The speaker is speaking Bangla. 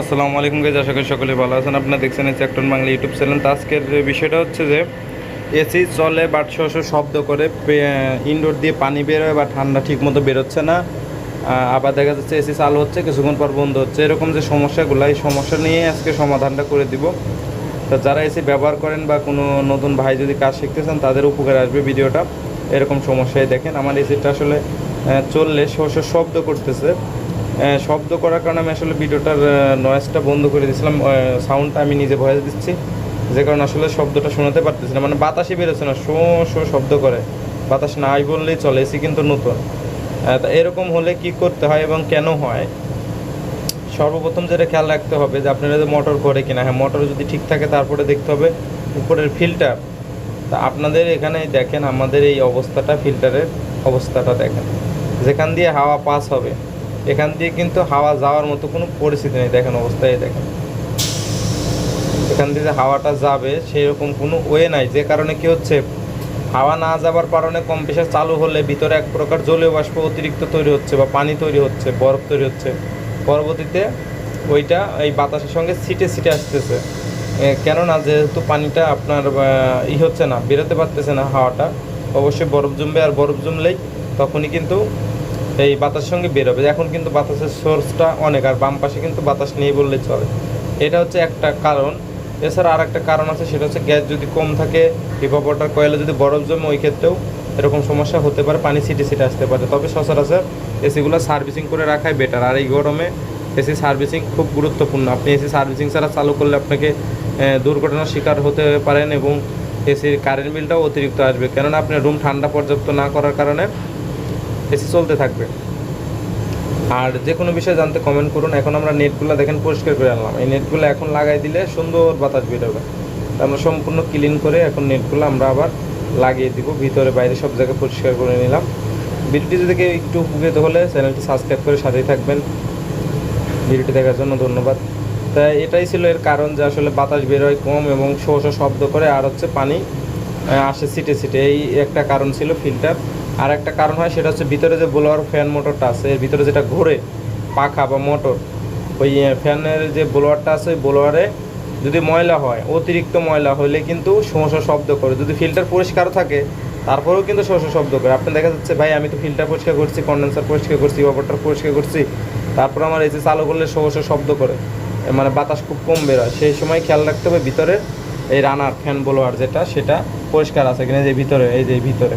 আসসালামু আলাইকুম গাইজ আশা করি সকলে ভালো আছেন। আপনারা দেখছেন এই চ্যাক্টন বাংলা ইউটিউব চ্যানেল। তো আজকের বিষয়টা হচ্ছে যে এসি চলে বাট শস্য শব্দ করে ইনডোর দিয়ে পানি বেরোয় বা ঠান্ডা ঠিক মতো বেরোচ্ছে না। আবার দেখা যাচ্ছে এসি চালু হচ্ছে, কিছুক্ষণ পর বন্ধ হচ্ছে। এরকম যে সমস্যাগুলো, এই সমস্যা নিয়ে আজকে সমাধানটা করে দিব। তো যারা এসি ব্যবহার করেন বা কোনো নতুন ভাই যদি কাজ শিখতেছেন তাদের উপকারে আসবে ভিডিওটা। এরকম সমস্যায় দেখেন। আমার এসিটা আসলে চললে শস্য শব্দ করতেছে। শব্দ করার কারণে আমি আসলে ভিডিওটার নয়েজটা বন্ধ করে দিয়েছিলাম। সাউন্ডটা আমি নিজে ভয়েস দিচ্ছি। যে কারণে আসলে শব্দটা শোনাতে পারতেছি না। মানে বাতাসই বেরোচ্ছে না। শো শো শব্দ করে। বাতাস নাই বললেই চলে, এসি কিন্তু নতুন। তা এরকম হলে কি করতে হয় এবং কেন হয়? সর্বপ্রথম যেটা খেয়াল রাখতে হবে যে আপনারা যে মোটর করে কিনা। হ্যাঁ মোটর যদি ঠিক থাকে তারপরে দেখতে হবে উপরের ফিল্টার তা আপনাদের এখানে দেখেন আমাদের এই অবস্থাটা ফিল্টারের অবস্থাটা দেখেন। যেখান দিয়ে হাওয়া পাস হবে। এখান দিয়ে কিন্তু হাওয়া যাওয়ার মতো কোনো পরিস্থিতি নেই। দেখেন অবস্থায় দেখেন। এখান দিয়ে যে হাওয়াটা যাবে সেই রকম কোনো ওয়ে নাই। যে কারণে কি হচ্ছে, হাওয়া না যাবার কারণে কম্প্রেসার চালু হলে ভিতরে এক প্রকার জলীয় বাষ্প অতিরিক্ত তৈরি হচ্ছে বা পানি তৈরি হচ্ছে, বরফ তৈরি হচ্ছে। পরবর্তীতে ওইটা এই বাতাসের সঙ্গে সিটে সিটে আসতেছে। কেননা যেহেতু পানিটা আপনার ই হচ্ছে না, বেরোতে পারতেছে না হাওয়াটা, অবশ্যই বরফ জমবে আর বরফ জমলেই তখনই কিন্তু এই বাতাস সঙ্গে বেরোবে এখন কিন্তু বাতাসের সোর্সটা অনেক, আর বাম পাশে কিন্তু বাতাস নেই বললে চলে। এটা হচ্ছে একটা কারণ। এছাড়া আর একটা কারণ আছে, সেটা হচ্ছে গ্যাস যদি কম থাকে ইভাপোটার কয়েলে যদি বরফ জমে, ওই ক্ষেত্রেও এরকম সমস্যা হতে পারে, পানি সিটে সিটে আসতে পারে। তবে সচরাচর এসিগুলো সার্ভিসিং করে রাখাই বেটার আর এই গরমে এসি সার্ভিসিং খুব গুরুত্বপূর্ণ। আপনি এসি সার্ভিসিং ছাড়া চালু করলে আপনাকে দুর্ঘটনার শিকার হতে পারেন এবং এসির কারেন্ট বিলটাও অতিরিক্ত আসবে। কেননা আপনি রুম ঠান্ডা পর্যাপ্ত না করার কারণে এসি চলতে থাকবে। আর যে কোনো বিষয়ে জানতে কমেন্ট করুন। এখন আমরা নেটগুলো দেখেন পরিষ্কার করে আনলাম। এই নেটগুলো এখন লাগাই দিলে সুন্দর বাতাস বেরোবে আমরা সম্পূর্ণ ক্লিন করে এখন নেটগুলো আমরা আবার লাগিয়ে দিব। ভিতরে বাইরে সব জায়গায় পরিষ্কার করে নিলাম। ভিডিওটি যদি একটু উপকৃত হলে চ্যানেলটি সাবস্ক্রাইব করে সাথেই থাকবেন। ভিডিওটি দেখার জন্য ধন্যবাদ। তাই এটাই ছিল এর কারণ যে আসলে বাতাস বেরোয় কম এবং শো শব্দ করে, আর হচ্ছে পানি আসে সিটে সিটে এই একটা কারণ ছিল ফিল্টার আর একটা কারণ হয়, সেটা হচ্ছে ভিতরে যে ব্লোয়ার ফ্যান মোটরটা আছে, এর ভিতরে যেটা ঘোরে, পাখা বা মোটর, ওই ফ্যানের যে ব্লোয়ারটা আছে, ওই ব্লোয়ারে যদি ময়লা হয়, অতিরিক্ত ময়লা হলে কিন্তু সমস্যা শব্দ করে। যদি ফিল্টার পরিষ্কার থাকে, তারপরেও কিন্তু সমস্যা শব্দ করে। আপনি দেখা যাচ্ছে, ভাই, আমি তো ফিল্টার পরিষ্কার করছি কন্ডেন্সার পরিষ্কার করছি ওয়াটার পরিষ্কার করছি। তারপর আমার এসি চালু করলে সমস্যা শব্দ করে। মানে বাতাস খুব কম বেরোয়। সেই সময় খেয়াল রাখতে হবে ভিতরে, এই রানার ফ্যান ব্লোয়ার যেটা, সেটা পরিষ্কার আছে কিনা যে ভিতরে, এই যে ভিতরে।